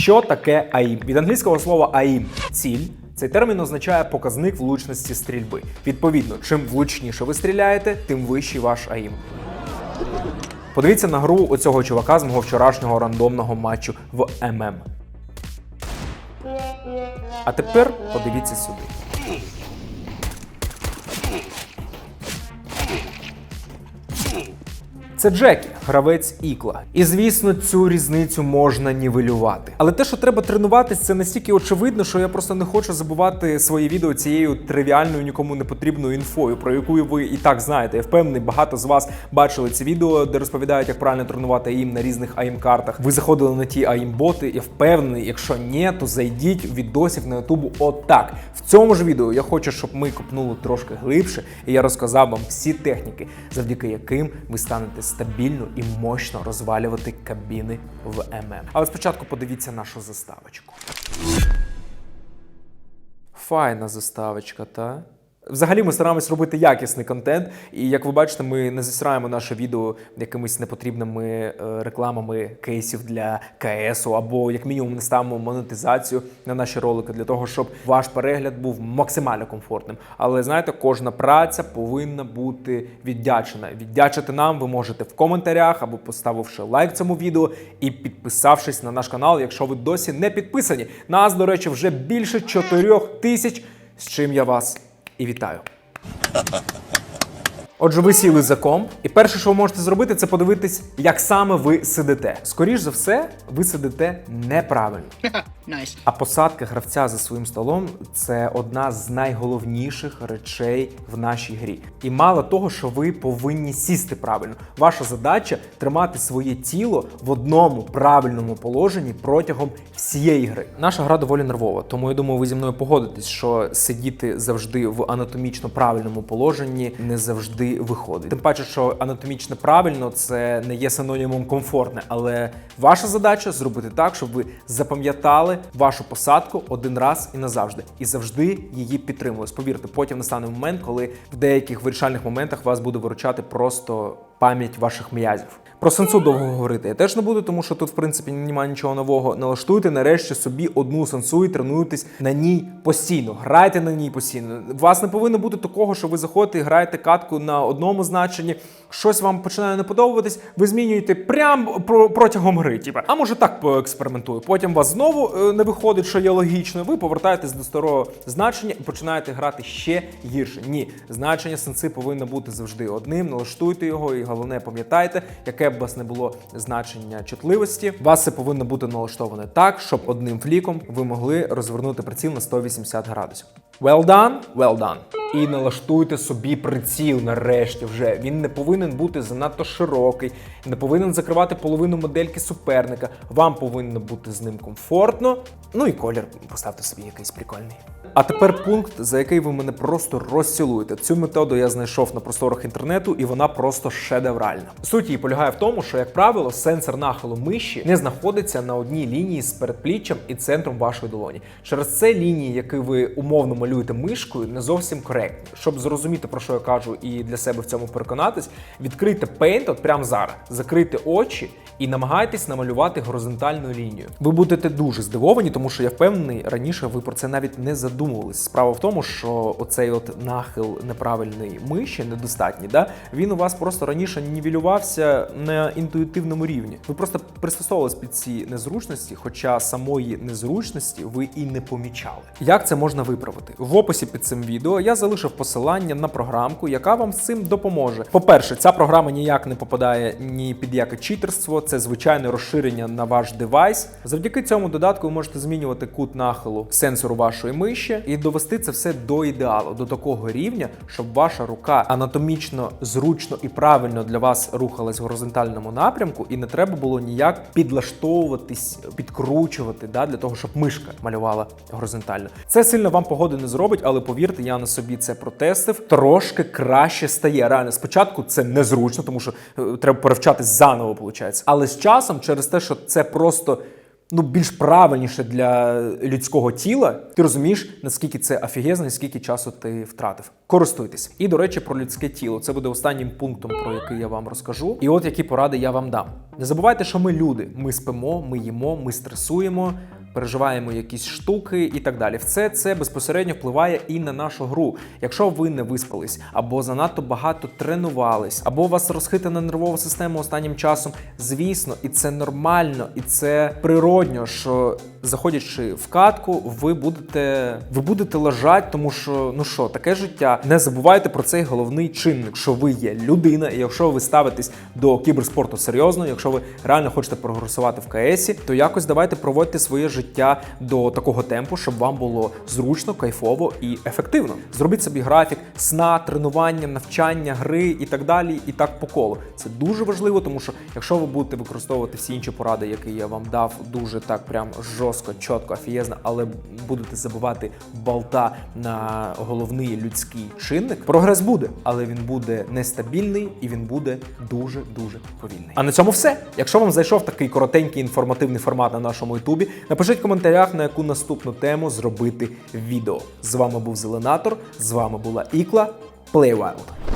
Що таке АІМ? Від англійського слова АІМ ціль. Цей термін означає показник влучності стрільби. Відповідно, чим влучніше ви стріляєте, тим вищий ваш АІМ. Подивіться на гру оцього чувака з мого вчорашнього рандомного матчу в ММ. А тепер подивіться сюди. Це Джекі, гравець ікла. І звісно, цю різницю можна нівелювати. Але те, що треба тренуватись, це настільки очевидно, що я просто не хочу забувати свої відео цією тривіальною, нікому не потрібною інфою, про яку ви і так знаєте. Я впевнений, багато з вас бачили ці відео, де розповідають, як правильно тренувати АІМ на різних АІМ-картах. Ви заходили на ті АІМ-боти. Я впевнений, якщо ні, то зайдіть в відосів на Ютубу отак. В цьому ж відео я хочу, щоб ми копнули трошки глибше, і я розказав вам всі техніки, завдяки яким ви станете стабільно і мощно розвалювати кабіни в ММ. Але спочатку подивіться нашу заставочку. Файна заставочка, та? Взагалі ми стараємось робити якісний контент, і як ви бачите, ми не засираємо наше відео якимись непотрібними е, рекламами кейсів для КСу, або як мінімум не ставимо монетизацію на наші ролики для того, щоб ваш перегляд був максимально комфортним. Але знаєте, кожна праця повинна бути віддячена. Віддячити нам ви можете в коментарях або поставивши лайк цьому відео і підписавшись на наш канал, якщо ви досі не підписані. Нас, до речі, вже більше 4 тисяч, з чим я вас і вітаю. Отже, ви сіли за комп, і перше, що ви можете зробити, це подивитись, як саме ви сидите. Скоріш за все, ви сидите неправильно. nice. А посадка гравця за своїм столом це одна з найголовніших речей в нашій грі. І мало того, що ви повинні сісти правильно. Ваша задача тримати своє тіло в одному правильному положенні протягом всієї гри. Наша гра доволі нервова, тому я думаю, ви зі мною погодитесь, що сидіти завжди в анатомічно правильному положенні не завжди виходить. Тим паче, що анатомічно правильно це не є синонімом комфортне, але ваша задача зробити так, щоб ви запам'ятали вашу посадку один раз і назавжди, і завжди її підтримували. Повірте, потім настане момент, коли в деяких вирішальних моментах вас буде виручати просто пам'ять ваших м'язів. Про сенсу довго говорити я теж не буду, тому що тут, в принципі, немає нічого нового. Налаштуйте нарешті собі одну сенсу і тренуйтесь на ній постійно. Грайте на ній постійно. У вас не повинно бути такого, що ви заходите і граєте катку на одному значенні. Щось вам починає не подобатись, ви змінюєте прямо про- протягом гри. Типа, а може так поекспериментую. Потім вас знову е, не виходить, що є логічно. Ви повертаєтесь до старого значення і починаєте грати ще гірше. Ні, значення сенси повинно бути завжди одним. Налаштуйте його, і головне пам'ятайте, яке б вас не було значення чутливості. Вас це повинно бути налаштоване так, щоб одним фліком ви могли розвернути приціл на 180 градусів. Well done, well done. І налаштуйте собі приціл нарешті вже. Він не повинен бути занадто широкий, не повинен закривати половину модельки суперника. Вам повинно бути з ним комфортно. Ну і колір поставте собі якийсь прикольний. А тепер пункт, за який ви мене просто розцілуєте. Цю методу я знайшов на просторах інтернету, і вона просто шедевральна. Суть її полягає в тому, що, як правило, сенсор нахилу миші не знаходиться на одній лінії з передпліччям і центром вашої долоні. Через це лінії, які ви умовно малюєте мишкою, не зовсім коректні. Щоб зрозуміти про що я кажу, і для себе в цьому переконатись, відкрийте Paint от прямо зараз, закрийте очі і намагайтесь намалювати горизонтальну лінію. Ви будете дуже здивовані, тому що я впевнений, раніше ви про це навіть не задумувались. Справа в тому, що оцей от нахил неправильної миші, недостатній, да, він у вас просто раніше нівелювався на інтуїтивному рівні. Ви просто пристосовувались під ці незручності, хоча самої незручності ви і не помічали. Як це можна виправити? В описі під цим відео я залишив посилання на програмку, яка вам з цим допоможе. По-перше, ця програма ніяк не попадає ні під яке читерство, це звичайне розширення на ваш девайс. Завдяки цьому додатку ви можете змінювати кут нахилу сенсору вашої миші і довести це все до ідеалу, до такого рівня, щоб ваша рука анатомічно зручно і правильно для вас рухалась в горизонтальному напрямку, і не треба було ніяк підлаштовуватись, підкручувати да, для того, щоб мишка малювала горизонтально. Це сильно вам погоди не зробить, але повірте, я на собі це протестив. Трошки краще стає. Реально, спочатку це незручно, тому що е, треба перевчатись заново, виходить. Але з часом, через те, що це просто ну більш правильніше для людського тіла, ти розумієш, наскільки це офігезно і скільки часу ти втратив. Користуйтесь. І до речі, про людське тіло. Це буде останнім пунктом, про який я вам розкажу. І от які поради я вам дам. Не забувайте, що ми люди. Ми спимо, ми їмо, ми стресуємо. Переживаємо якісь штуки і так далі. Все це безпосередньо впливає і на нашу гру. Якщо ви не виспались, або занадто багато тренувались, або у вас розхитана нервова система останнім часом, звісно, і це нормально, і це природньо, що заходячи в катку, ви будете ви будете лежати, тому що ну що, таке життя. Не забувайте про цей головний чинник, що ви є людина, і якщо ви ставитесь до кіберспорту серйозно, якщо ви реально хочете прогресувати в КСі, то якось давайте проводьте своє життя до такого темпу, щоб вам було зручно, кайфово і ефективно. Зробіть собі графік сна, тренування, навчання, гри і так далі, і так по колу. Це дуже важливо, тому що якщо ви будете використовувати всі інші поради, які я вам дав, дуже так прям жорстко, чітко, афієзно, але будете забувати болта на головний людський чинник, прогрес буде, але він буде нестабільний і він буде дуже дуже повільний. А на цьому все. Якщо вам зайшов такий коротенький інформативний формат на нашому ютубі, напишіть в коментарях, на яку наступну тему зробити відео. З вами був Зеленатор, з вами була Ікла. Play Wild.